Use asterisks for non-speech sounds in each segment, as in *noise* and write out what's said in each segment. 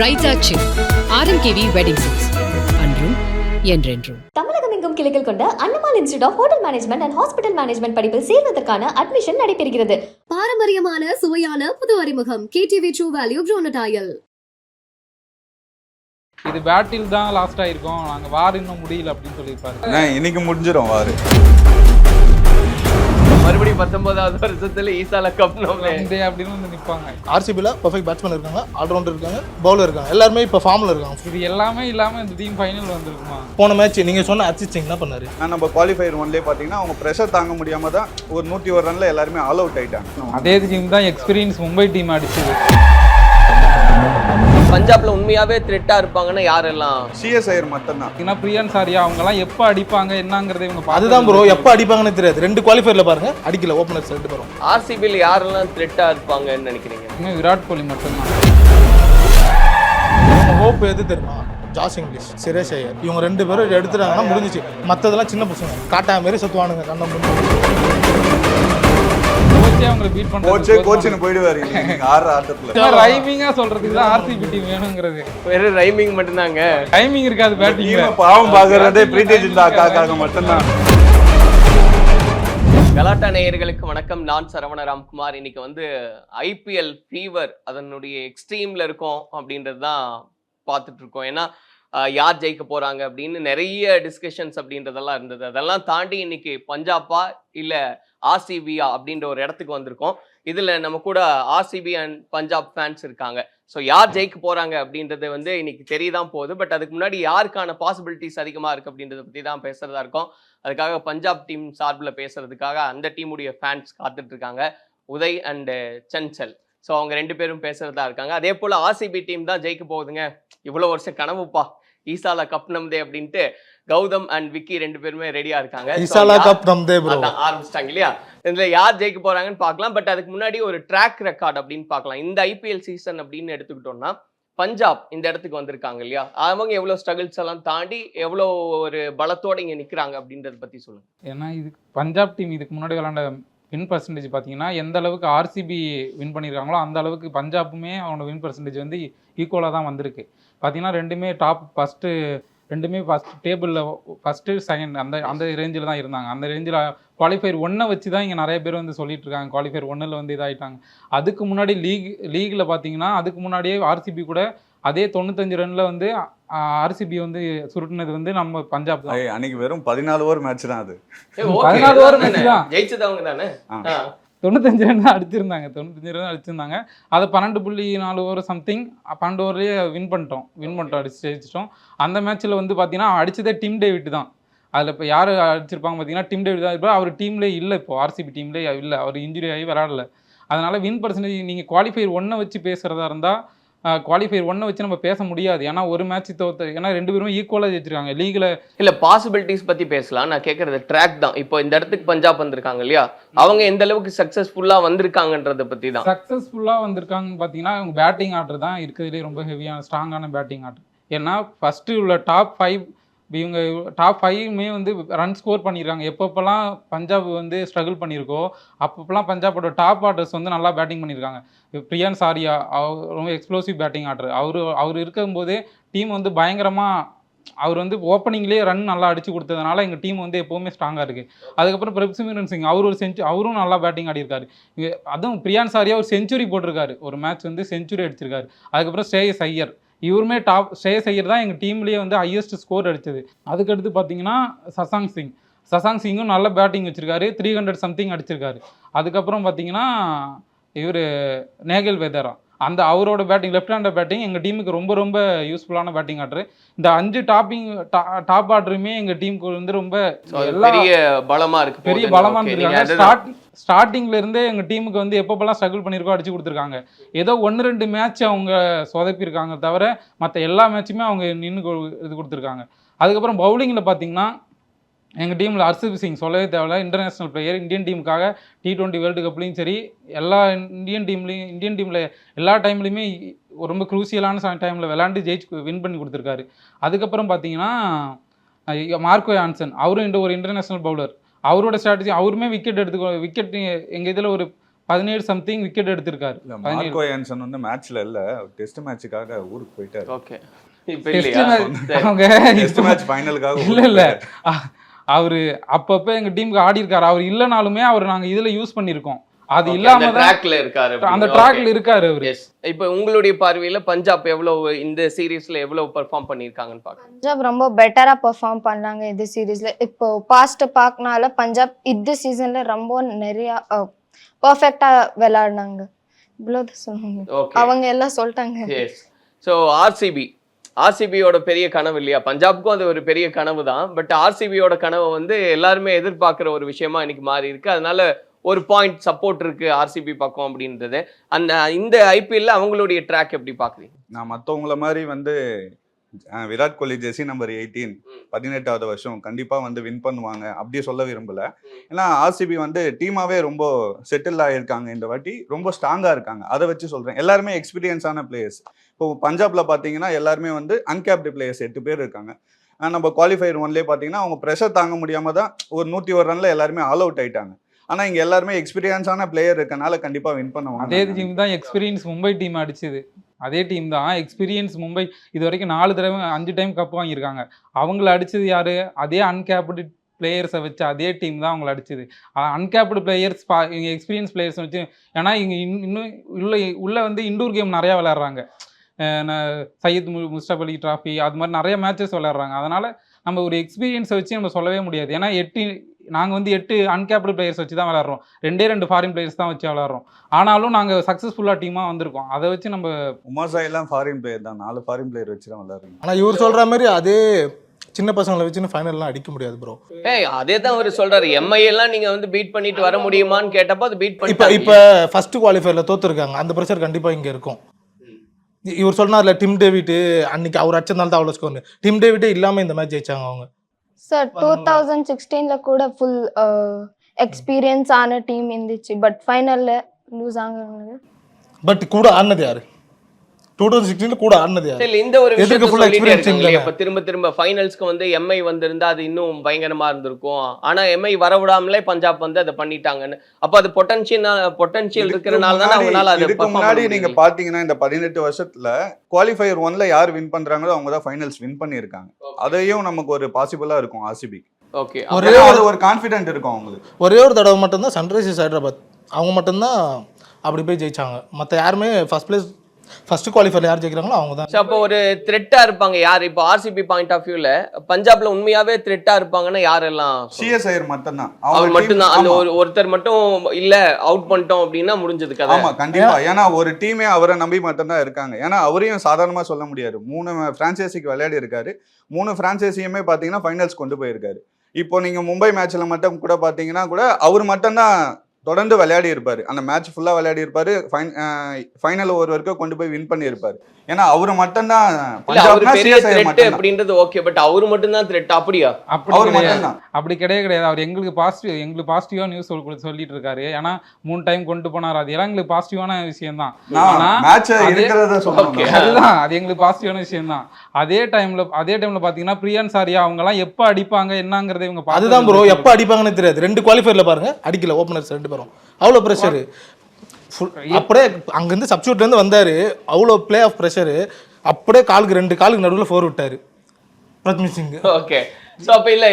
பிரைட்டாச்சி RMKV wedding silks அன்றும் என்றென்றும். தமிழகம் எங்கும் கிளைகள் கொண்ட Annamalai institute of hotel management and hospital management படிப்பில் சேர்வதற்கான அட்மிஷன் நடைபெறுகிறது. பாரம்பரியமான சுவையான புது அறிமுகம். கேடிவி ட்ரூ வேல்யூ ப்ரோனடாயல் இது பேட்டில் தான் லாஸ்ட் ஆயிருக்கும் நாங்க வார் இன்னும் முடியல அப்படின்னு சொல்லியிருப்பாரு. இன்னைக்கு முடிஞ்சிடும் வாரு. மறுபடியும் பத்தொன்பதாவது வருஷத்துல ஈசால கப் நம்ம இந்த அப்படின்னு வந்து நிப்பாங்க. ஆர்சிபியில் பர்ஃபெக்ட் பேட்ஸ்மேன் இருக்காங்க ஆல்ரவுண்டர் இருக்காங்க பவுலர் இருக்காங்க. எல்லாருமே இப்போ ஃபார்மில் இருக்காங்க. இது எல்லாமே இல்லாம இந்த டீம் ஃபைனல் வந்திருக்குமா? போன மேட்ச் நீங்கள் சொன்ன அர்ஜித் சிங் என்ன பண்ணாரு? நம்ம குவாலிஃபயர் ஒன்லேயே பார்த்தீங்கன்னா அவங்க ப்ரெஷர் தாங்க முடியாம தான் ஒரு நூற்றி ஒரு ரன்ல எல்லாருமே ஆல் அவுட் ஆயிட்டாங்க. அதே டீம் தான் எக்ஸ்பீரியன்ஸ் மும்பை டீம் அடிச்சது. பஞ்சாப்ல உண்மையாவே த்ரெட்டா இருப்பாங்கன்னா யாரெல்லாம்? சிஎஸ்ஐயர் மட்டும்தான். பார்த்தீங்கன்னா பிரியன் சாரியா அவங்கலாம் எப்போ அடிப்பாங்க என்னங்கிறத இவங்க அதுதான் ப்ரோ எப்போ அடிப்பாங்கன்னு தெரியாது. ரெண்டு குவாலிஃபயரில் பாருங்க. அடிக்கல ஓப்பனர்ஸ் ரெண்டு பேரும் ஆர்சிபியில் யாரெல்லாம் த்ரெட்டா இருப்பாங்கன்னு நினைக்கிறீங்க? எப்பவுமே விராட் கோலி மட்டும்தான். ஹோப் எது தெரியுமா? Jos English Suresh Iyer. இவங்க ரெண்டு பேரும் எடுத்துட்டாங்கன்னா முடிஞ்சிச்சு. மற்றதெல்லாம் சின்ன பசங்க. காட்டா மாரி சுற்றுவானுங்க கண்ணை கோச்சே அவங்களை பீட் கோச்சே பண்ணுறது கோச்சுன்னு போயிடுவாரு. நீங்க ஆடுற ஆட்டத்துல. ரைமிங்கா சொல்றதுக்கு தான் ஆர்சிபி டீம் வேணுங்கிறது. ரைமிங் மட்டும்தாங்க. டைமிங் இருக்காது பேட்டிங் பாவம் பார்க்கறதே பிரீத்தி ஜிந்தா அக்காக்காக மட்டும்தான். கலாட்டா நேயர்களுக்கு வணக்கம். நான் சரவண ராம்குமார். இன்னைக்கு வந்து ஐபிஎல் ஃபீவர் அதனுடைய எக்ஸ்ட்ரீம்ல இருக்கோம் அப்படின்றது தான் பார்த்துட்டு இருக்கோம். ஏன்னா யார் ஜெயிக்க போறாங்க அப்படின்னு நிறைய டிஸ்கஷன்ஸ் அப்படின்றதெல்லாம் இருந்தது. அதெல்லாம் தாண்டி இன்னைக்கு பஞ்சாபா இல்ல ஆர்சிபியா அப்படின்ற ஒரு இடத்துக்கு வந்திருக்கோம். இதில் நம்ம கூட ஆர்சிபி அண்ட் பஞ்சாப் ஃபேன்ஸ் இருக்காங்க. ஸோ யார் ஜெயிக்க போகிறாங்க அப்படின்றது வந்து இன்னைக்கு தெரியதான் போகுது. பட் அதுக்கு முன்னாடி யாருக்கான பாசிபிலிட்டிஸ் அதிகமாக இருக்குது அப்படின்றத பற்றி தான் பேசுகிறதா இருக்கும். அதுக்காக பஞ்சாப் டீம் சார்பில் பேசுகிறதுக்காக அந்த டீமுடைய ஃபேன்ஸ் காத்துட்ருக்காங்க. உதய் அண்டு சஞ்சல் ஸோ அவங்க ரெண்டு பேரும் பேசுகிறதா இருக்காங்க. அதே போல் ஆர்சிபி டீம் தான் ஜெயிக்க போகுதுங்க. இவ்வளோ வருஷம் கனவுப்பா. ஈசால கப் நம்தே அப்படின்ட்டு கௌதம் அண்ட் விக்கி ரெண்டு பேருமே ரெடியா இருக்காங்க. ஆரம்பிச்சிட்டாங்க இல்லையா? இதுல யார் ஜெயிக்க போறாங்கன்னு பார்க்கலாம். பட் அதுக்கு முன்னாடி ஒரு ட்ராக் ரெக்கார்ட் அப்படின்னு பார்க்கலாம். இந்த ஐபிஎல் சீசன் அப்படின்னு எடுத்துக்கிட்டோம்னா பஞ்சாப் இந்த இடத்துக்கு வந்திருக்காங்க இல்லையா? அவங்க எவ்வளவு ஸ்ட்ரகிள்ஸ் எல்லாம் தாண்டி எவ்வளவு ஒரு பலத்தோட இங்க நிக்கிறாங்க அப்படின்றத பத்தி சொல்லுங்க. ஏன்னா இது பஞ்சாப் டீம் இதுக்கு முன்னாடி விளாண்ட வின் பர்சன்டேஜ் பார்த்தீங்கன்னா எந்த அளவுக்கு ஆர்சிபி வின் பண்ணியிருக்காங்களோ அந்த அளவுக்கு பஞ்சாப்புமே அவனோட வின் பர்சன்டேஜ் வந்து ஈக்குவலாக தான் வந்திருக்கு. பார்த்தீங்கன்னா ரெண்டுமே டாப் ஃபஸ்ட்டு ரெண்டுமே ஃபஸ்ட் டேபிளில் ஃபஸ்ட்டு செகண்ட் அந்த அந்த ரேஞ்சில் தான் இருந்தாங்க. அந்த ரேஞ்சில் குவாலிஃபயர் ஒன்றை வச்சு தான் இங்கே நிறைய பேர் வந்து சொல்லிட்டு இருக்காங்க. குவாலிஃபயர் ஒன்றில் வந்து இதாகிட்டாங்க அதுக்கு முன்னாடி லீக் லீகில் பார்த்தீங்கன்னா அதுக்கு முன்னாடியே ஆர்சிபி கூட அதே தொண்ணூத்தஞ்சு ரன்ல வந்து ஆர்சிபி வந்து சுருட்டினது வந்து நம்ம பஞ்சாப் தான். அன்னைக்கு வெறும் பதினாலு ஓவர் மேட்ச் தான் அது. பதினாலு அதானே. match தான். ஜெயிச்சது அவங்க தானே. தொண்ணூத்தஞ்சு ரன் அடிச்சிருந்தாங்க தொண்ணூத்தஞ்சு ரன் அடிச்சிருந்தாங்க. அதை பன்னெண்டு புள்ளி நாலு ஓவர் சம்திங் பன்னெண்டு ஓவர்லேயே வின் பண்ணிட்டோம். வின் பண்ணிட்டோம் அடிச்சு ஜெயிச்சிட்டோம். அந்த மேட்ச்சில் வந்து பார்த்தீங்கன்னா அடித்ததே டிம் டேவிட் தான். அதில் இப்போ யார் அடிச்சிருப்பாங்க பார்த்தீங்கன்னா டிம் டேவிட் தான் இருப்பார். அவர் டீம்லேயே இல்லை இப்போ. ஆர்சிபி டீம்லேயே இல்லை. அவர் இன்ஜுரி ஆகி விளையாடல. அதனால் வின் பர்சன்டேஜ் நீங்கள் குவாலிஃபை ஒன்றை வச்சு பேசுகிறதா இருந்தால் குவாலிஃபயர் ஒன்றை வச்சு நம்ம பேச முடியாது. ஏன்னா ஒரு மேட்ச் தோத்து ஏன்னா ரெண்டு பேருமே ஈக்குவலாக ஜெயிச்சிருக்காங்க. லீகில் இல்ல பாசிபிலிட்டிஸ் பத்தி பேசலாம். நான் கேக்குறது ட்ராக் தான். இப்போ இந்த இடத்துக்கு பஞ்சாப் வந்திருக்காங்க இல்லையா? அவங்க எந்த அளவுக்கு சக்சஸ்ஃபுல்லா வந்திருக்காங்கன்றத பத்தி தான். சக்ஸஸ்ஃபுல்லாக வந்திருக்காங்கன்னு பார்த்தீங்கன்னா அவங்க பேட்டிங் ஆர்டர் தான் இருக்கிறதுலே ரொம்ப ஹெவியான ஸ்ட்ராங்கான பேட்டிங் ஆர்டர் ஏன்னா ஃபஸ்ட்டு உள்ள டாப் ஃபைவ் இவங்க டாப் ஃபைவ்மே வந்து ரன் ஸ்கோர் பண்ணியிருக்காங்க எப்பப்போல்லாம் பஞ்சாப் வந்து ஸ்ட்ரகிள் பண்ணியிருக்கோ அப்பப்போல்லாம் பஞ்சாபோட டாப் ஆர்டர்ஸ் வந்து நல்லா பேட்டிங் பண்ணியிருக்காங்க பிரியான் சாரியா அவர் ரொம்ப எக்ஸ்ப்ளோசிவ் பேட்டிங் ஆர்டர் அவர் அவர் இருக்கும்போதே டீம் வந்து பயங்கரமாக அவர் வந்து ஓப்பனிங்லேயே ரன் நல்லா அடிச்சு கொடுத்ததுனால எங்கள் டீம் வந்து எப்போவுமே ஸ்ட்ராங்காக இருக்குது அதுக்கப்புறம் பிரப்சிமிரன் சிங் அவர் ஒரு செஞ்சு அவரும் நல்லா பேட்டிங் ஆடியிருக்காரு. அதுவும் பிரியான் சாரியா ஒரு செஞ்சுரி போட்டிருக்காரு. ஒரு மேட்ச் வந்து செஞ்சுரி அடிச்சிருக்காரு. அதுக்கப்புறம் ஸ்ரேயஸ் ஐயர் இவருமே டாப் ஐயர் தான் எங்கள் டீம்லேயே வந்து ஹையஸ்ட் ஸ்கோர் அடிச்சது. அதுக்கடுத்து பார்த்தீங்கன்னா சசாங் சிங். சசாங் சிங்கும் நல்ல பேட்டிங் வச்சிருக்காரு. த்ரீ ஹண்ட்ரட் சம்திங் அடிச்சிருக்காரு. அதுக்கப்புறம் பார்த்தீங்கன்னா இவர் நேகல் வேதரா. அந்த அவரோட பேட்டிங் லெஃப்ட் ஹேண்டர் பேட்டிங் எங்கள் டீமுக்கு ரொம்ப ரொம்ப யூஸ்ஃபுல்லான பேட்டிங் ஆர்டர் இந்த அஞ்சு டாப்பிங் டாப் ஆர்டருமே எங்கள் டீமுக்கு வந்து ரொம்ப பெரிய பலமா இருக்கு. பெரிய போகுதுன்னு. பலமா Okay, ஸ்டார்டிங்லேருந்தே எங்கள் ஸ்டார்டிங்ல இருந்தே எங்க டீமுக்கு வந்து எப்பப்பெல்லாம் ஸ்ட்ரகிள் பண்ணிருக்கோ அடிச்சு கொடுத்துருக்காங்க. ஏதோ ஒன்று ரெண்டு மேட்ச் அவங்க சொதப்பியிருக்காங்க தவிர மற்ற எல்லா மேட்சுமே அவங்க நின்று இது கொடுத்துருக்காங்க. அதுக்கப்புறம் பவுலிங்கில் பார்த்தீங்கன்னா எங்கள் டீமில் ஹர்ஷிப் சிங் சொல்லவே தேவையில்ல. இன்டர்நேஷ்னல் பிளேயர் இந்தியன் டீமுக்காக டி டுவெண்ட்டி வேர்ல்டு கப்லையும் சரி எல்லா இந்தியன் டீம்லையும் இந்தியன் டீமில் எல்லா டைம்லையுமே ரொம்ப குரூசியலான டைமில் விளாண்டு ஜெயிச்சு வின் பண்ணி கொடுத்துருக்காரு. அதுக்கப்புறம் பார்த்தீங்கன்னா மார்க்கோ ஆன்சன் அவரும் இந்த ஒரு இன்டர்நேஷ்னல் பவுலர் அவரோட ஸ்ட்ராட்டஜி அவருமே விக்கெட் எடுத்துக்கோ விக்கெட் எங்கள் இதில் ஒரு பதினேழு சம்திங் விக்கெட் எடுத்திருக்காரு. மார்க்கோ யான்சன் வந்து மேட்ச்ல இல்ல டெஸ்ட் மேட்சுக்காக ஊருக்கு போயிட்டாரு. ஓகே. அவங்க டெஸ்ட் மேட்ச் ஃபைனலுக்காக இல்ல இல்ல. அவரு அப்பப்ப எங்க டீமுக்கு ஆடி இருக்காரு அவர் இல்லனாலுமே அவர் நாங்க இதுல யூஸ் பண்ணிருக்கோம் அது இல்லாம ட்ராக்ல இருக்காரு அந்த. ட்ராக்ல. இருக்காரு அவரு. எஸ் இப்போ உங்களுடைய பார்வையில பஞ்சாப் எவ்வளவு இந்த சீரீஸ்ல எவ்வளவு பெர்ஃபார்ம் பண்ணிருக்காங்கன்னு பாக்க பஞ்சாப் ரொம்ப பெட்டரா பெர்ஃபார்ம் பண்ணாங்க இந்த சீரீஸ்ல இப்போ பாஸ்ட் பார்க்கனால பஞ்சாப் இந்த சீசன்ல ரொம்ப நிறைய பர்ஃபெக்டா விளையாடினாங்க. இவ்வளோதான் சொன்னாங்க. ஓகே அவங்க எல்லாம் சொல்லிட்டாங்க. எஸ் ஸோ ஆர்சிபி ஆர்சிபியோட பெரிய கனவு இல்லையா? பஞ்சாப்க்கும் அது ஒரு பெரிய கனவு தான் பட் ஆர்சிபியோட கனவை வந்து எல்லாருமே எதிர்பார்க்குற ஒரு விஷயமா இன்னைக்கு மாறி இருக்கு அதனால ஒரு பாயிண்ட் சப்போர்ட் இருக்கு ஆர்சிபி பக்கம் அப்படின்றது. அந்த இந்த ஐபிஎல்ல அவங்களுடைய ட்ராக் எப்படி பாக்குறீங்க? நான் மத்தவங்கள மாதிரி வந்து Virat Kohli jersey number eighteen. பதினெட்டாவது வருஷம் கண்டிப்பா வந்து வின் பண்ணுவாங்க அப்படியே சொல்ல விரும்பல. ஏன்னா ஆர்சிபி வந்து டீமாவே ரொம்ப செட்டில் ஆயிருக்காங்க இந்த வாட்டி ரொம்ப ஸ்ட்ராங்கா இருக்காங்க. அதை வச்சு சொல்றேன். எல்லாருமே எக்ஸ்பீரியன்ஸான பிளேயர்ஸ் இப்போ பஞ்சாப்ல பாத்தீங்கன்னா எல்லாருமே வந்து அன்கேப்டு பிளேயர்ஸ் எட்டு பேர் இருக்காங்க. நம்ம குவாலிஃபயர் ஒன்லேயே பார்த்தீங்கன்னா அவங்க ப்ரெஷர் தாங்க முடியாம தான் ஒரு நூற்றி ஒரு ரன்ல எல்லாருமே ஆல் அவுட் ஆயிட்டாங்க. ஆனா இங்க எல்லாருமே எக்ஸ்பீரியன்ஸான பிளேயர் இருக்கனால கண்டிப்பா வின் பண்ணுவாங்க அதே டீம் தான் எக்ஸ்பீரியன்ஸ் மும்பை டீம் அடிச்சது. அதே டீம் தான். எக்ஸ்பீரியன்ஸ் மும்பை இது வரைக்கும் நாலு தடவை அஞ்சு டைம் கப் வாங்கியிருக்காங்க. அவங்கள அடிச்சது யாரு? அதே அன்கேப்டு பிளேயர்ஸை வச்சு அதே டீம் தான் அவங்கள அடிச்சது. அன்கேப்டு பிளேயர்ஸ் பா இவங்க எக்ஸ்பீரியன்ஸ் பிளேயர்ஸ் வச்சு ஏன்னா இங்கே இன்னும் உள்ள உள்ள வந்து இண்டோர் கேம் நிறையா விளையாடுறாங்க. சையத் மு முஸ்டப் அலி ட்ராஃபி அது மாதிரி நிறைய மேட்சஸ் விளையாடுறாங்க. அதனால நம்ம ஒரு எக்ஸ்பீரியன்ஸை வச்சு நம்ம சொல்லவே முடியாது. ஏன்னா எட்டு நாங்கள் வந்து எட்டு அன்கேப்டு பிளேயர்ஸ் வச்சு தான் விளையாடுறோம். ரெண்டே ரெண்டு ஃபாரின் பிளேயர்ஸ் தான் வச்சு விளையாடுறோம். ஆனாலும் நாங்கள் சக்ஸஸ்ஃபுல்லாக டீமாக வந்திருக்கோம். அதை வச்சு நம்ம உமாசா எல்லாம் ஃபாரின் பிளேயர் தான். நாலு ஃபாரின் பிளேயர் வச்சு தான் விளையாடுறாங்க. ஆனா இவர் சொல்ற மாதிரி அதே சின்ன பசங்களை வச்சுன்னு ஃபைனல்லாம் அடிக்க முடியாது ப்ரோ ஏய் அதே தான் அவர் சொல்றாரு. எம்ஐ எல்லாம் நீங்க வந்து பீட் பண்ணிட்டு வர முடியுமான்னு கேட்டப்போ அது பீட் இப்போ பண்ணி இப்போ ஃபர்ஸ்ட் குவாலிஃபயர்ல தோத்துருக்காங்க. அந்த ப்ரெஷர் கண்டிப்பா இங்க இருக்கும். இவர் சொன்னார்ல டிம் டேவிட் அன்னைக்கு அவர் அடிச்சதுனால தான் அவ்வளோ ஸ்கோர் டிம் டேவிட்டே இல்லாம இந்த மேட்ச் ஜெயிச்சாங்க அவங்க. சார் டூ தௌசண்ட் சிக்ஸ்டீன்ல கூட ஃபுல் எக்ஸ்பீரியன்ஸ் ஆன டீம் இருந்துச்சு. பட் ஃபைனல்ல லூஸ் ஆகுறாங்க பட் கூட ஆடினது யாரு? டூ தௌசண்ட் சிக்ஸ்டீன்ல கூட ஆடினது சரி இந்த ஒரு இருக்காங்க. இல்லையா? இப்ப திரும்ப திரும்ப ஃபைனல்ஸ்க்கு வந்து எம்ஐ வந்திருந்தா அது இன்னும் பயங்கரமா இருந்திருக்கும். ஆனா எம்ஐ வர விடாமலே பஞ்சாப் வந்து அதை பண்ணிட்டாங்கன்னு. அப்ப அது பொட்டன்ஷியல் பொட்டன்ஷியல் இருக்கிறனால தானே அவங்களால அதை முன்னாடி நீங்க. பாத்தீங்கன்னா இந்த பதினெட்டு வருஷத்துல குவாலிஃபயர் ஒன்ல யார் வின் பண்றாங்களோ அவங்க தான் ஃபைனல்ஸ் வின் பண்ணியிருக்காங்க. அதையும் நமக்கு ஒரு பாசிபிளா இருக்கும் ஆர்சிபி ஓகே ஒரே ஒரே ஒரு ஒரு கான்ஃபிடென்ட் இருக்கும் அவங்களுக்கு. ஒரே ஒரு தடவை மட்டும்தான் சன்ரைசர்ஸ் ஹைதராபாத் அவங்க மட்டும்தான் அப்படி போய் ஜெயிச்சாங்க. மற்ற யாருமே ஃபர்ஸ்ட் பிளேஸ் ஃபர்ஸ்ட் குவாலிஃபயர் யார் ஜெயிக்கிறாங்களோ அவங்க தான் அப்போ ஒரு த்ரெட்டா இருப்பாங்க. யார்? இப்போ ஆர்சிபி பாயிண்ட் ஆஃப் வியூல பஞ்சாப்ல உண்மையாவே த்ரெட்டா இருப்பாங்கன்னா யாரெல்லாம் சிஎஸ்ஐஆர் மட்டும்தான். அவர் team- மட்டும்தான். அந்த. ஒரு ஒருத்தர் மட்டும் இல்ல அவுட் பண்ணிட்டோம் அப்படின்னா முடிஞ்சது கதை. ஆமா கண்டிப்பா. ஏன்னா ஒரு டீமே அவரை நம்பி மட்டும்தான் இருக்காங்க. ஏன்னா அவரையும் சாதாரணமா சொல்ல முடியாது. மூணு பிரான்ச்சைசிக்கு விளையாடி இருக்காரு. மூணு பிரான்ச்சைசியுமே பாத்தீங்கன்னா ஃபைனல்ஸ் கொண்டு போயிருக்காரு. இப்போ நீங்க மும்பை மேட்ச்ல மட்டும் கூட பாத்தீங்கன்னா கூட அவர் மட்டும்தான் தொடர்ந்து விளையாடி இருப்பாரு அந்த மேட்ச் ஃபுல்லா விளையாடி இருப்பாரு ஃபைனல் ஒரு வரைக்கும் கொண்டு போய் வின் பண்ணி இருப்பாரு ஏன்னா அவரு மட்டும்தான் மட்டும்தான். அப்படின்றது ஓகே பட் அவரு மட்டும் தான் த்ரெட் அப்படியா? அப்படி அவர் கிடையாது. மட்டும்தான். அப்படி கிடையவே கிடையாது. அவர் எங்களுக்கு பாசிட்டிவ் எங்களுக்கு பாசிட்டிவாக நியூஸ் சொல்லிட்டு இருக்காரு ஏன்னா மூணு டைம் கொண்டு போனார். அது எல்லாம் எங்களுக்கு பாசிட்டிவான விஷயம் தான் அதுதான். அது எங்களுக்கு பாசிட்டிவான விஷயம் தான் அதே டைம்ல அதே டைம்ல பாத்தீங்கன்னா பிரியன் சாரியா அவங்க எல்லாம் எப்ப அடிப்பாங்க என்னங்கறத இவங்க பார்த்து அதுதான் ப்ரோ எப்போ அடிப்பாங்கன்னு தெரியாது. ரெண்டு குவாலிஃபயர்ல பாருங்க. அடிக்கல. ஓப்பனர்ஸ் ரெண்டு பேரும் அவ்வளோ ப்ரெஷரு அப்படியே அங்கேருந்து சப்ஸ்டியூட்லேருந்து வந்தாரு. அவ்வளோ ப்ளே ஆஃப் ப்ரெஷரு அப்படியே காலுக்கு ரெண்டு காலுக்கு நடுவில் ஃபோர் விட்டாரு. பிரத்மித் சிங். ஓகே சோ அப்ப இல்ல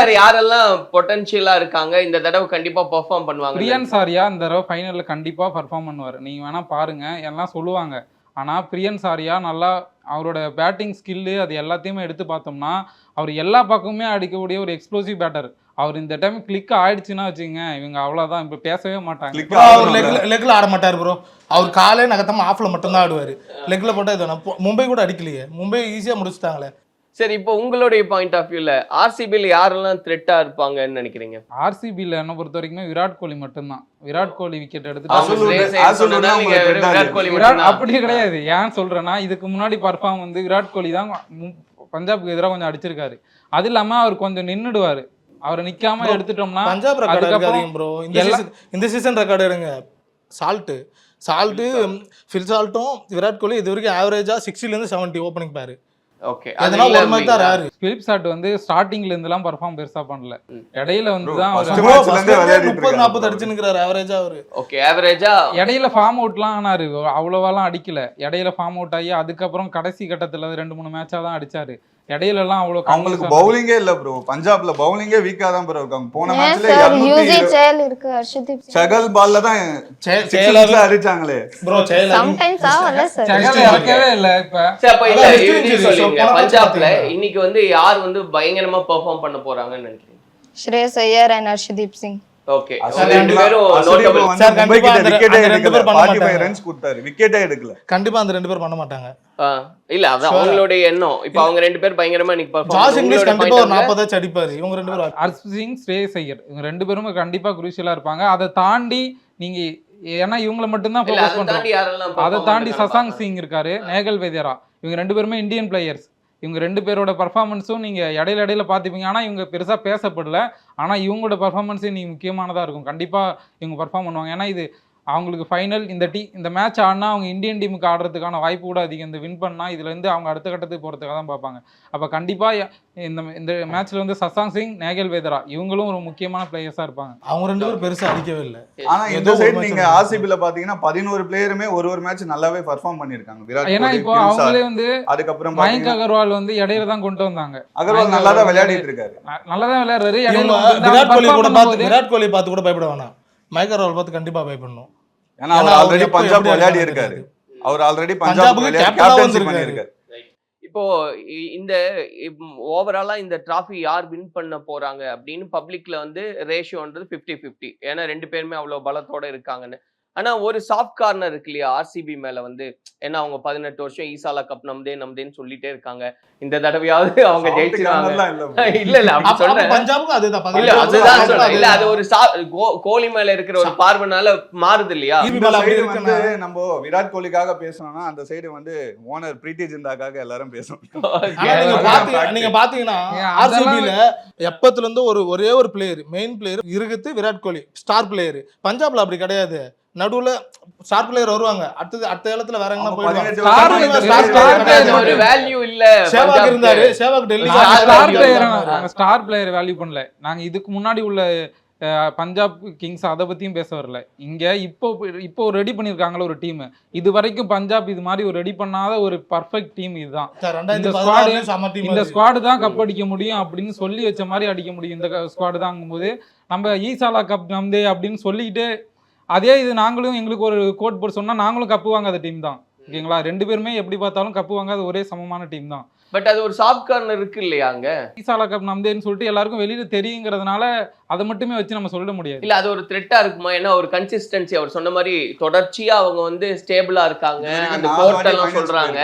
வேற யாரெல்லாம் பொட்டன்ஷியலா இருக்காங்க? இந்த தடவை கண்டிப்பா பெர்ஃபார்ம் பண்ணுவாங்க பிரியன் சாரியா இந்த தடவை ஃபைனல்ல கண்டிப்பா பர்ஃபார்ம் பண்ணுவார். நீங்க வேணா பாருங்க. எல்லாம் சொல்லுவாங்க. ஆனா பிரியன் சாரியா நல்லா அவரோட பேட்டிங் ஸ்கில்லு அது எல்லாத்தையுமே எடுத்து பார்த்தோம்னா அவர் எல்லா பக்கமுமே அடிக்கக்கூடிய ஒரு எக்ஸ்ப்ளோசிவ் பேட்டர் அவர் இந்த டைம் கிளிக் ஆயிடுச்சுன்னா வச்சுங்க இவங்க அவ்வளவுதான். இப்ப பேசவே மாட்டாங்க. அவர். லெக்ல லெக்ல ஆட மாட்டார் ப்ரோ அவர் காலே நகத்தாம ஆஃப்ல மட்டும்தான் ஆடுவார். லெக்ல போட்டால் இது. மும்பை கூட அடிக்கலையே. மும்பை ஈஸியாக முடிச்சுட்டாங்களே. சரி இப்போ உங்களுடைய பாயிண்ட் ஆஃப் வியூல ஆர்சிபில யாரெல்லாம் த்ரெட்டா இருப்பாங்கன்னு நினைக்கிறீங்க? ஆர்சிபியில் என்ன பொறுத்த வரைக்குமே விராட் கோலி மட்டும்தான். விராட் கோலி விக்கெட் எடுத்து விராட். அப்படி கிடையாது. ஏன் சொல்றேன்னா இதுக்கு முன்னாடி பர்ஃபார்ம் வந்து விராட் கோலி தான் பஞ்சாப்க்கு எதிராக கொஞ்சம் அடிச்சிருக்காரு. அது இல்லாம அவர் கொஞ்சம் நின்னுடுவாரு. அவரை நிக்காம எடுத்துட்டோம்னா பஞ்சாப் ரெக்கார்டு இருக்காதீங்க ப்ரோ இந்த சீசன் இந்த சீசன் ரெக்கார்டு எடுங்க. சால்ட்டு சால்ட்டு ஃபில் சால்ட்டும் விராட் கோலி இது வரைக்கும் ஆவரேஜாக சிக்ஸ்டிலேருந்து செவன்ட்டி ஓப்பனிங் பேர். ஓகே ஒரு மேட்ச் தான் ரேரு பிலிப் சாட் வந்து ஸ்டார்டிங்ல இருந்துலாம் பர்ஃபார்ம் பெருசா பண்ணல. இடையில வந்து தான் அவர் match ல இருந்தே விளையாடிட்டு முப்பது இருக்காரு நாற்பது bro. அடிச்சுன்னு ஆவரேஜா அவரு. ஓகே இடையில ஃபார்ம் அவுட்லாம் ஆனாரு. அவ்வளோவாலாம் அடிக்கல. இடையில ஃபார்ம் அவுட் ஆகி அதுக்கப்புறம் கடைசி கட்டத்துல ரெண்டு மூணு மேட்சா தான் அடிச்சாரு. இடையில எல்லாம் அவ்வளோ அவங்களுக்கு பவுலிங்கே இல்ல ப்ரோ பஞ்சாப்ல பவுலிங்கே வீக்கா தான் ப்ரோ இருக்காங்க. போன மேட்ச்ல சார் யூசி 220 சேல் இருக்கு ஹர்ஷதீப் சகல் பால்ல தான் சே- six செயலர் six அடிச்சாங்களே. ப்ரோ செயலர் சம்டைம்ஸ் ஆகல சார் இறக்கவே இல்ல இப்ப. அப்ப இல்ல சொல்லுங்க பஞ்சாப்ல? இன்னைக்கு வந்து யார் வந்து பயங்கரமா பெர்ஃபார்ம் பண்ண போறாங்கன்னு நினைக்கிறீங்க? ஸ்ரேயஸ் ஐயர் அண்ட் ஹர்ஷதீப் சிங். ஓகே. அஸ்வின் ரெண்டு எல்லாம்- பேரும் அஸ்வின் நோட்டபிள் வந்து சார், மும்பை கண்டிப்பா கிட்ட அந்த விக்கெட்டே அந்த ரெண்டு எடுக்கல. பேர் பண்ண 45 மாட்டாங்க. ரன்ஸ் கொடுத்தாரு விக்கெட்டே எடுக்கல. கண்டிப்பா அந்த ரெண்டு பேர் பண்ண மாட்டாங்க. இல்ல அதான் Sure. அவங்களுடைய எண்ணம். இப்ப அவங்க ரெண்டு பேர் பயங்கரமா கண்டிப்பா ஒரு நாற்பதாச்சும் அடிப்பாரு. இவங்க ரெண்டு பேரும் ஹர்ஷ் சிங் ஸ்ரேயஸ் ஐயர். இவங்க ரெண்டு பேரும் கண்டிப்பா குரூஷியலா இருப்பாங்க. அதை தாண்டி நீங்க ஏன்னா இவங்களை மட்டும்தான் ஃபோக்கஸ் அதை பண்றோம். அதை தாண்டி சசாங். சிங் இருக்காரு நேகல் வேதியரா இவங்க ரெண்டு பேருமே இந்தியன் பிளேயர்ஸ் இவங்க ரெண்டு பேரோட பர்ஃபார்மன்ஸும் நீங்கள் இடையில இடையில பார்த்துப்பீங்க. ஆனால் இவங்க பெருசாக பேசப்படல. ஆனால் இவங்களோட பர்ஃபார்மன்ஸே நீங்கள் முக்கியமானதாக இருக்கும். கண்டிப்பாக இவங்க பர்ஃபார்ம் பண்ணுவாங்க. ஏன்னா இது அவங்களுக்கு ஃபைனல் இந்த டீ இந்த மேட்ச் ஆடினா அவங்க இந்தியன் டீமுக்கு ஆடுறதுக்கான வாய்ப்பு கூட அதிகம். இந்த வின் பண்ணா இதுல இருந்து அவங்க அடுத்த கட்டத்துக்கு போறதுக்காக தான் பார்ப்பாங்க. அப்ப கண்டிப்பா இந்த இந்த மேட்ச்ல வந்து சசாங் சிங் நேகல் வேதரா இவங்களும் ஒரு முக்கியமான பிளேயர்ஸா இருப்பாங்க. அவங்க ரெண்டு பேரும் பெருசா அடிக்கவே இல்லை. ஆனா ஏதோ இந்த சைடு match நீங்க நடந்துச்சு. ஆர்சிபில பாத்தீங்கன்னா பதினோரு பிளேயருமே ஒரு ஒரு மேட்ச் நல்லாவே பர்ஃபார்ம் பண்ணிருக்காங்க விராட் ஏன்னா இப்போ அவங்களே. வந்து அதுக்கப்புறம் மயங்க் அகர்வால் வந்து இடையில தான் கொண்டு வந்தாங்க. அகர்வால் நல்லா தான் விளையாடிட்டு இருக்காரு. ந- நல்லா தான் விளையாடுறாரு விராட் கோலி கூட பார்த்து விராட் கோலி பார்த்து கூட பயப்பட வேணாம். மைக்கர் ராவல் பார்த்து கண்டிப்பா பயப்படணும். ஏன்னா அவர் ஆல்ரெடி பஞ்சாப் விளையாடி இருக்காரு. அவர் ஆல்ரெடி பஞ்சாப் கேப்டன்சி. பண்ணியிருக்காரு இப்போ இந்த ஓவராலா இந்த டிராஃபி யார் வின் பண்ண போறாங்க அப்படின்னு பப்ளிக்ல வந்து ரேஷியோன்றது 50 50 ஏன்னா ரெண்டு பேருமே அவ்வளவு பலத்தோட இருக்காங்கன்னு ஆனா ஒரு சாஃப்ட் கார்னர் இருக்கு இல்லையா? ஆர்சிபி மேல வந்து ஏன்னா அவங்க பதினெட்டு வருஷம் ஈசாலா கப் நம்தே நம்தேன்னு சொல்லிட்டே இருக்காங்க. இந்த தடவையாவது அவங்க ஜெயிச்சிருவாங்க. *laughs* இல்ல. இல்ல இல்ல அதுதான் இல்ல அது. ஒரு கோலி மேல இருக்கிற ஒரு பார்வைனால மாறுது இல்லையா? நம்ம விராட் கோலிக்காக பேசணும்னா அந்த சைடு வந்து ஓனர் பிரீத்தி ஜிந்தாக்காக எல்லாரும் பேசணும். *laughs* நீங்க பாத்தீங்கன்னா ஆர்சிபில எப்பத்துல இருந்து ஒரு ஒரே ஒரு பிளேயர் மெயின் பிளேயர் இருக்குது விராட் கோலி ஸ்டார் பிளேயர் பஞ்சாப்ல அப்படி கிடையாது. நடுவுல ஸ்டார் பிளேயர் வருவாங்க அடுத்தது அடுத்த இடத்துல வேற அவங்க போயிடுவாங்க. ஒரு வேல்யூ இல்ல சேவாக். இருந்தாரு சேவாக் டெல்லி ஸ்டார் பிளேயர் தான். நாங்க ஸ்டார் பிளேயர் வேல்யூ பண்ணல நாங்க இதுக்கு முன்னாடி உள்ள பஞ்சாப் கிங்ஸ் அதை பத்தியும் பேச வரல இங்க இப்போ இப்போ ரெடி பண்ணிருக்காங்களே ஒரு டீம் இது வரைக்கும் பஞ்சாப் இது மாதிரி ஒரு ரெடி பண்ணாத ஒரு பர்ஃபெக்ட் டீம் இதுதான் இந்த team இந்த. ஸ்குவாடு தான் கப் அடிக்க முடியும் அப்படின்னு சொல்லி வச்ச மாதிரி அடிக்க முடியும் இந்த ஸ்குவாடு தாங்கும்போது நம்ம ஈசாலா கப் நம்தே அப்படின்னு சொல்லிக்கிட்டு அதே இது நாங்களும் எங்களுக்கு ஒரு கோட் போட்டு சொன்னா நாங்களும் கப்பு வாங்காத டீம் தான். ஓகேங்களா? ரெண்டு பேருமே எப்படி பார்த்தாலும் கப்பு வாங்காத ஒரே சமமான டீம் தான். பட் அது ஒரு சாஃப்ட் கார்னர் இருக்கு இல்லையா அங்க? ஈசாலா கப் நம்தேன்னு சொல்லிட்டு எல்லாருக்கும் வெளியில தெரியுங்கிறதுனால அதை மட்டுமே வச்சு நம்ம சொல்ல முடியாது. இல்ல அது ஒரு த்ரெட்டா இருக்குமா? ஏன்னா ஒரு கன்சிஸ்டன்சி அவர் சொன்ன மாதிரி தொடர்ச்சியா அவங்க வந்து ஸ்டேபிளா இருக்காங்க. அந்த நாலு கோர்ட் வாட்டி எல்லாம் finals சொல்றாங்க.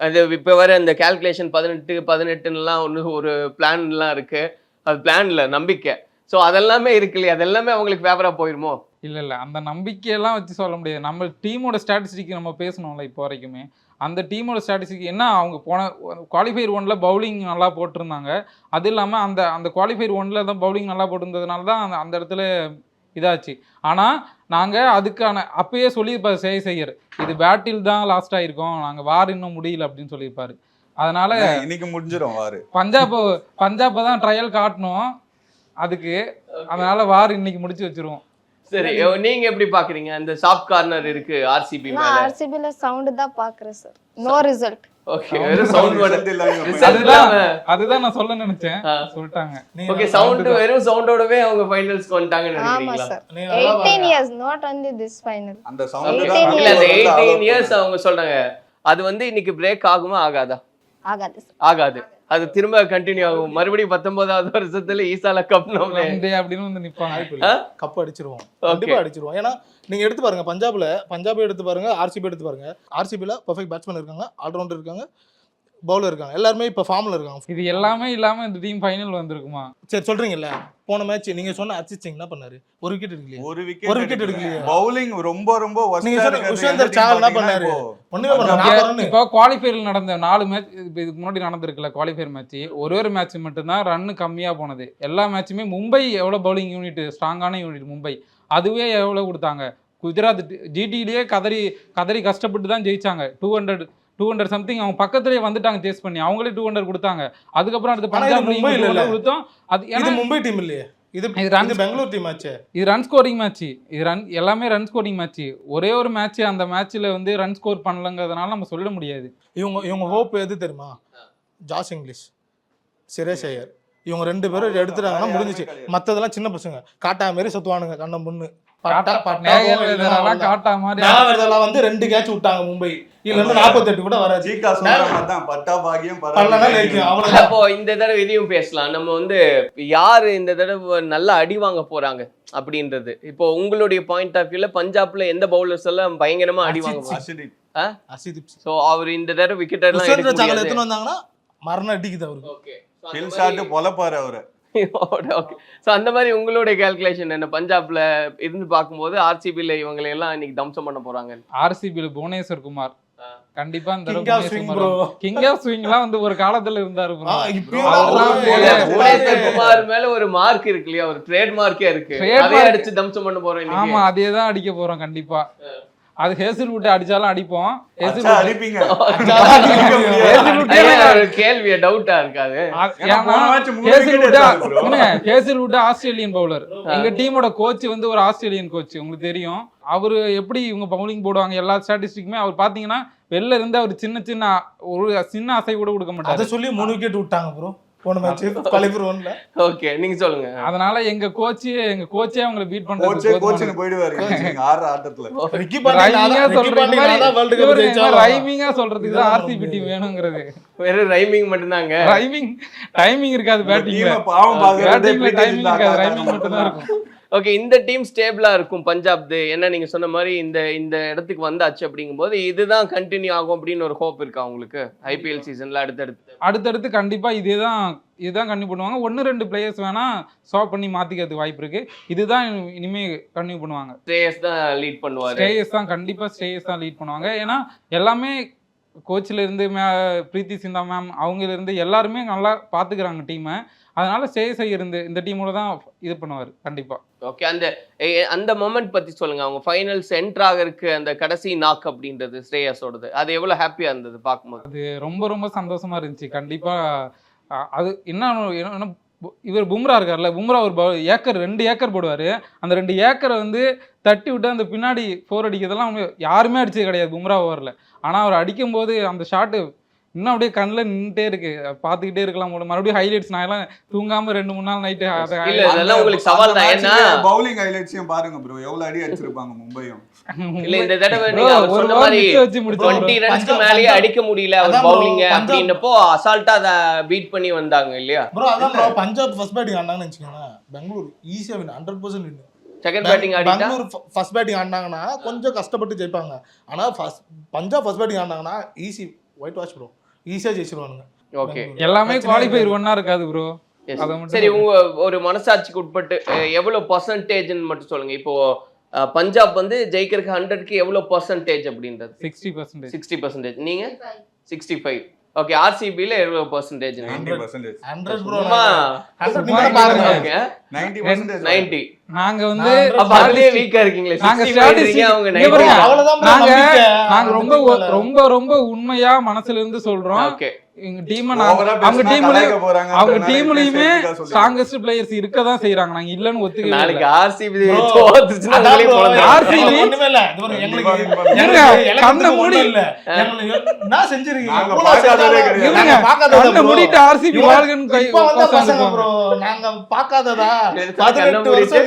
அது இப்ப வர இந்த கால்குலேஷன் பதினெட்டு பதினெட்டுலாம் ஒன்று ஒரு பிளான் எல்லாம் இருக்கு. அது பிளான்ல நம்பிக்கை. ஸோ அதெல்லாமே இருக்கு இல்லையா? அதெல்லாமே அவங்களுக்கு ஃபேவரா போயிருமோ? இல்ல இல்ல. அந்த நம்பிக்கையெல்லாம் வச்சு சொல்ல முடியாது. நம்ம டீமோட ஸ்ட்ராட்டஜிக்கு நம்ம பேசணும்ல இப்போ வரைக்குமே. அந்த டீமோட ஸ்ட்ராட்டஜிக்கு என்ன அவங்க போன குவாலிஃபயர் ஒன்ல பவுலிங் நல்லா போட்டிருந்தாங்க. அது இல்லாம அந்த அந்த குவாலிஃபயர் ஒன்ல தான் பவுலிங் நல்லா போட்டிருந்ததுனால தான் அந்த அந்த இடத்துல இதாச்சு. ஆனா நாங்க அதுக்கான அப்பயே சொல்லியிருப்பாரு சேய் செய்யர். இது பேட்டில் தான் லாஸ்ட் ஆயிருக்கோம். நாங்க வார் இன்னும் முடியல அப்படின்னு சொல்லியிருப்பாரு. அதனால இன்னைக்கு முடிஞ்சிரும் வாரு பஞ்சாப் பஞ்சாப்பை தான் ட்ரையல் காட்டணும். அதுக்கு அதனால வார் இன்னைக்கு முடிச்சு வச்சிருவோம். சரி நீங்க எப்படி பாக்குறீங்க? அந்த சாஃப்ட் கார்னர் இருக்கு ஆர்சிபி நான் மேல. ஆர்சிபில சவுண்ட் தான் பாக்குறேன் சார் நோ ரிசல்ட் ஓகே வெறும் சவுண்ட் Result அதுதான் இல்லாம. அதுதான் நான் சொல்ல நினைச்சேன். சொல்லிட்டாங்க. நீங்க ஓகே சவுண்ட் வெறும் சவுண்டோடவே அவங்க ஃபைனல்ஸ்க்கு வந்துட்டாங்கன்னு நினைக்கிறீங்களா? சார் நீங்க நல்லா 18 பாருங்க. Years not only this final. அந்த சவுண்ட் 18 இல்ல அந்த years. எயிட்டீன் இயர்ஸ் அவங்க சொல்றாங்க. அது வந்து இன்னைக்கு பிரேக் ஆகுமா ஆகாதா? ஆகாது சார் ஆகாது. அது திரும்ப கண்டினியூ ஆகும். மறுபடியும் பத்தொன்பதாவது வருஷத்துல ஈசால கப் அப்படின்னு வந்து நிப்பாங்க. கப் அடிச்சிருவோம். கண்டிப்பா அடிச்சிருவோம். ஏன்னா நீங்க எடுத்து பாருங்க பஞ்சாப்ல பஞ்சாப் எடுத்து பாருங்க ஆர்சிபி எடுத்து பாருங்க. ஆர்சிபில பர்ஃபெக்ட் பேட்ஸ்மேன் இருக்காங்க ஆல்ரவுண்டர் இருக்காங்க. பவுலர் இருக்காங்க. எல்லாருமே இப்ப ஃபார்ம்ல இருக்காங்க. இது எல்லாமே இல்லாம இந்த டீம் ஃபைனல் வந்திருக்குமா? சரி சொல்றீங்கல்ல. போன மேட்ச் நீங்க சொன்ன சிங் என்ன பண்ணாரு? ஒரு விக்கெட் எடுக்கலையே. ஒரு ஒரு விக்கெட் wicket விக்கெட் எடுக்கலையா? பவுலிங் ரொம்ப ரொம்ப நீங்க சொன்ன team சாகல் என்ன பண்ணாரு? இப்போ ஒண்ணுமே பண்ணல. குவாலிஃபயரில் நடந்த நாலு மேட்ச் இதுக்கு முன்னாடி நடந்திருக்குல்ல குவாலிஃபயர் மேட்ச் ஒரு ஒரு மேட்ச் மட்டும்தான் ரன் கம்மியா போனது. எல்லா மேட்சுமே மும்பை எவ்வளவு பவுலிங் யூனிட் ஸ்ட்ராங்கான யூனிட் மும்பை. அதுவே எவ்வளவு கொடுத்தாங்க? குஜராத் ஜிடிலேயே கதறி கதறி கஷ்டப்பட்டு தான் ஜெயிச்சாங்க. Two hundred two hundred something அவங்க பக்கத்துலேயே வந்துட்டாங்க சேஸ் பண்ணி. அவங்களே டூ ஹண்ட்ரட் கொடுத்தாங்க. அதுக்கப்புறம் அடுத்து பஞ்சாப் மும்பை? கொடுத்தோம். அது ஏன்னா மும்பை டீம் இல்லையே. இது இது பெங்களூர் டீம் ஆச்சே. இது ரன் ஸ்கோரிங் மேட்ச் இது ரன் எல்லாமே ரன் ஸ்கோரிங் மேட்ச் ஒரே ஒரு மேட்ச் அந்த மேட்ச்ல வந்து ரன் ஸ்கோர் பண்ணலங்கிறதுனால நம்ம சொல்ல முடியாது. இவங்க இவங்க ஹோப் எது தெரியுமா? Josh Inglis Suresh Iyer. இவங்க ரெண்டு பேரும் எடுத்துட்டாங்கன்னா முடிஞ்சிச்சு. மத்ததெல்லாம் சின்ன பசங்க. காட்டா மாரி சுத்துவானுங்க கண்ணம் பொண்ணு. பட்டா பட்டா நேயர் இதெல்லாம் காட்டா மாதிரி நாகர்தெல்லாம் வந்து ரெண்டு கேட்ச் விட்டாங்க மும்பை. இதுல இருந்து நாற்பத்தெட்டு கூட வராது. பட்டா பாகியம் அப்போ இந்த தடவை இதையும் பேசலாம். நம்ம வந்து யாரு இந்த தடவை நல்லா அடி வாங்க போறாங்க அப்படின்றது? இப்போ உங்களுடைய பாயிண்ட் ஆஃப் வியூல பஞ்சாப்ல எந்த பவுலர்ஸ் எல்லாம் பயங்கரமா அடி வாங்க சோ அவர் இந்த தடவை விக்கெட் எல்லாம் எத்தனை வந்தாங்கன்னா மரணம் அடிக்குது அவருக்கு. ஓகே கில் ஷாட் பொலப்பாரு அவரு. ஓகே. ஸோ அந்த மாதிரி உங்களுடைய கால்குலேஷன் என்ன? பஞ்சாப்ல இருந்து பார்க்கும்போது ஆர்சிபியில் இவங்களை எல்லாம் இன்னைக்கு தம்சம் பண்ண போறாங்க. ஆர்சிபியில் புவனேஸ்வர் குமார். கண்டிப்பா இந்த. கிங் ஆஃப் ஸ்விங்லாம் வந்து ஒரு காலத்துல இருந்தாரு குமார் மேல ஒரு மார்க் இருக்கு இல்லையா? ஒரு ட்ரேட் மார்க்கே இருக்கு. அதே. அடிச்சு தம்சம் பண்ண போறோம் ஆமா இன்னைக்கு. அதே தான் அடிக்க போறோம் கண்டிப்பா. அது ஹேசல் விட்டு அடிச்சாலும் அடிப்போம். கேள்விய டவுட்டா இருக்காது விட்டா ஆஸ்திரேலியன் பவுலர் எங்க டீமோட கோச் வந்து ஒரு ஆஸ்திரேலியன் கோச் உங்களுக்கு தெரியும். அவரு எப்படி இவங்க பவுலிங் போடுவாங்க எல்லா ஸ்டாட்டிஸ்டிக்குமே அவர் பாத்தீங்கன்னா வெளில இருந்து அவர் சின்ன சின்ன ஒரு சின்ன அசை கூட கொடுக்க அதை மாட்டாரு சொல்லி மூணு விக்கெட் விட்டாங்க ப்ரோ போன மேட்ச் குவாலிஃபர் ஒன்ல ஓகே நீங்க சொல்லுங்க. அதனால எங்க கோச் எங்க கோச்சே அவங்களை பீட் கோச்சே பண்றது கோச்சுன்னு போயிடுவாரு. நீங்க ஆடுற ஆட்டத்துல. ரிக்கி ரைமிங்கா சொல்றதுக்கு தான் ஆர்சிபி டீம் வேணுங்கிறது. வெறும் ரைமிங் மட்டும்தாங்க. டைமிங் டைமிங் இருக்காது பேட்டிங்ல பாவம் பாக்குறதே டைமிங் இருக்காது. ரைமிங் மட்டும் தான் இருக்கும். ஓகே இந்த டீம் ஸ்டேபிளா இருக்கும் பஞ்சாப் என்ன நீங்க சொன்ன மாதிரி இந்த இந்த இடத்துக்கு வந்தாச்சு அப்படிங்கும்போது இதுதான் கண்டினியூ ஆகும் அப்படின்னு ஒரு ஹோப் இருக்கா உங்களுக்கு? ஐபிஎல் சீசன்ல அடுத்தடுத்து. அடுத்தடுத்து கண்டிப்பா இதேதான் இதுதான் கண்டினியூ பண்ணுவாங்க. ஒன்னு ரெண்டு பிளேயர்ஸ் வேணா ஸ்வாப் பண்ணி மாத்திக்கிறதுக்கு வாய்ப்பு இருக்கு. இதுதான் இனிமே கண்டினியூ பண்ணுவாங்க. ஸ்ரேயஸ் தான் லீட் பண்ணுவாரு. ஸ்டேயஸ் தான் கண்டிப்பா ஸ்டேயஸ் தான் லீட் பண்ணுவாங்க. ஏன்னா எல்லாமே கோச்சில் இருந்து மே பிரீத்தி சிந்தா மேம் அவங்கள இருந்து எல்லாருமே நல்லா பாத்துக்கிறாங்க டீமை அதனால ஸ்டேயஸ் இருந்து இந்த டீமோட தான் இது பண்ணுவார் கண்டிப்பா. ஓகே அந்த அந்த மொமெண்ட் பத்தி சொல்லுங்க. அவங்க ஃபைனல்ஸ் என்ட்ரு இருக்கு அந்த கடைசி நாக் அப்படின்றது ஸ்ரேயஸோடது. அது எவ்வளவு ஹாப்பியா இருந்தது பார்க்கும்போது? அது ரொம்ப ரொம்ப சந்தோஷமா இருந்துச்சு. கண்டிப்பா அது என்ன என்ன பு- இவர் பும்ரா இருக்கார்ல பும்ரா ஒரு ஏக்கர் ரெண்டு ஏக்கர் போடுவார். அந்த ரெண்டு ஏக்கரை வந்து தட்டி விட்டு அந்த பின்னாடி ஃபோர் அடிக்கிறதெல்லாம் யாருமே அடிச்சது கிடையாது பும்ரா ஓவரில். ஆனால் அவர் அடிக்கும்போது அந்த ஷாட்டு இன்னும் அப்படியே கண்ணில் நின்றுட்டே இருக்கு. பார்த்துக்கிட்டே இருக்கலாம் போல. மறுபடியும் ஹைலைட்ஸ் நான் எல்லாம் தூங்காம ரெண்டு மூணு நாள் நைட்டு இல்ல இதெல்லாம் உங்களுக்கு சவால் தான். ஏன்னா பவுலிங் ஹைலைட்ஸையும் பாருங்க ப்ரோ எவ்வளவு அடி அடிச்சிருப்பாங்க மும்பையும். இல்ல இந்த தடவை நீங்க அவர் சொன்ன மாதிரி ரன்ஸ்க்கு மேலேயே அடிக்க முடியல அவர் பவுலிங் அப்படின்னப்போ அசால்ட்டா அதை பீட் பண்ணி வந்தாங்க இல்லையா? ப்ரோ அதான் ப்ரோ பஞ்சாப் ஃபர்ஸ்ட் பேட்டிங் ஆடினாங்கன்னு வச்சுக்கோங்களேன். பெங்களூர் ஈஸியா win hundred percent win second batting ஆடிட்டா? Bangalore first batting ஆடினாங்கன்னா கொஞ்சம் கஷ்டப்பட்டு ஜெயிப்பாங்க. ஆனா ஃபர்ஸ்ட் பஞ்சாப் ஃபர்ஸ்ட் பேட்டிங் ஆடினாங்கன்னா ஈஸி ஒயிட் வாஷ் ப்ரோ ஈஸியா ஜெயிச்சிருவானுங்க. ஓகே. எல்லாமே குவாலிஃபைர் ஒன்றா இருக்காது ப்ரோ சரி உங்க ஒரு மனசாட்சிக்கு உட்பட்டு எவ்வளவு பர்சன்டேஜ்னு மட்டும் சொல்லுங்க. இப்போ பஞ்சாப் வந்து ஜெயிக்கிறதுக்கு ஹண்ட்ரட்க்கு எவ்வளவு பர்சன்டேஜ் அப்படின்றது? சிக்ஸ்டி பர்சன்டேஜ் சிக்ஸ்டி பர்சன்டேஜ் நீங்க? சிக்ஸ்டி ஃபைவ் ஓகே ஆர்சிபியில் எவ்வளவு percentage ninety percentage hundred bro பாருங்க நைன்டி பர்சன்டேஜ் நைன்டி. நாங்க வந்து நான் அப்ப அதுலயே வீக்கா இருக்கீங்களே நாங்க 65 statistic- இருக்கீங்க, அவங்க இங்க 90 பாருங்க. அவ்வளவுதான் bro நாங்க. நாங்க ரொம்ப. ரொம்ப ரொம்ப உண்மையா மனசுல இருந்து சொல்றோம். ஓகே எங்க டீம் அவங்க டீம்லயும் அவங்க டீம்லயுமே. ஸ்ட்ராங்கஸ்ட் பிளேயர்ஸ் இருக்க தான் செய்யறாங்க நாங்க இல்லன்னு ஒத்துக்கவே நாளைக்கு. ஆர்சிபி எங்களுக்கு ஒண்ணுமே இல்ல. எங்களுக்கு- கண்ணை மூடி. இல்ல. என்ன செஞ்சிருக்கீங்க? கண்ணை? மூடிட்டு RCB இவ்வளவு- வாழ்கன்னு கை- இப்ப வந்த பசங்க உட்கார்ந்துருப்பாங்க. bro. நாங்க பார்க்காததா?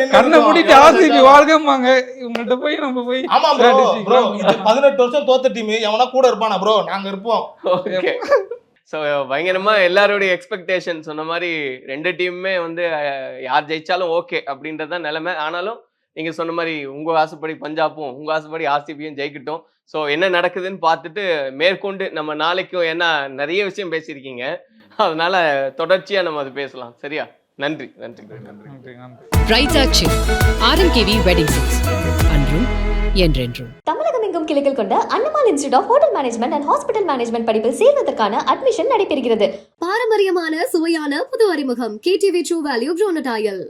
கண்ணை பதினெட்டு மூடிட்டு, ஆர்சிபி. வாழ்கம்பாங்க இவங்கள்ட்ட போய் நம்ம போய் ஆமா இது பதினெட்டு வருஷம் தோத்த டீம் எவனா கூட இருப்பானா ப்ரோ நாங்க இருப்போம் ஓகே ஸோ பயங்கரமாக எல்லாருடைய எக்ஸ்பெக்டேஷன் சொன்ன மாதிரி ரெண்டு டீமுமே வந்து யார் ஜெயிச்சாலும் ஓகே அப்படின்றது தான் நிலைமை. ஆனாலும் நீங்கள் சொன்ன மாதிரி உங்கள் ஆசைப்படி பஞ்சாப்பும் உங்கள் ஆசைப்படி ஆர்சிபியும் ஜெயிக்கட்டும். ஸோ என்ன நடக்குதுன்னு பார்த்துட்டு மேற்கொண்டு நம்ம நாளைக்கும் ஏன்னா நிறைய விஷயம் பேசியிருக்கீங்க. அதனால தொடர்ச்சியாக நம்ம அது பேசலாம். சரியா? நன்றி நன்றி. நன்றி நன்றி. நன்றி ஆர்எம்கேவி வெட்டிங் அன்றும் என்றென்றும். தமிழகம் கிளைகள் கொண்ட Annamalai institute of hotel management and hospital management படிப்பில் சேர்வதற்கான அட்மிஷன் நடைபெறுகிறது. பாரம்பரியமான சுவையான புது அறிமுகம். KTV true value ப்ரோனடாயல்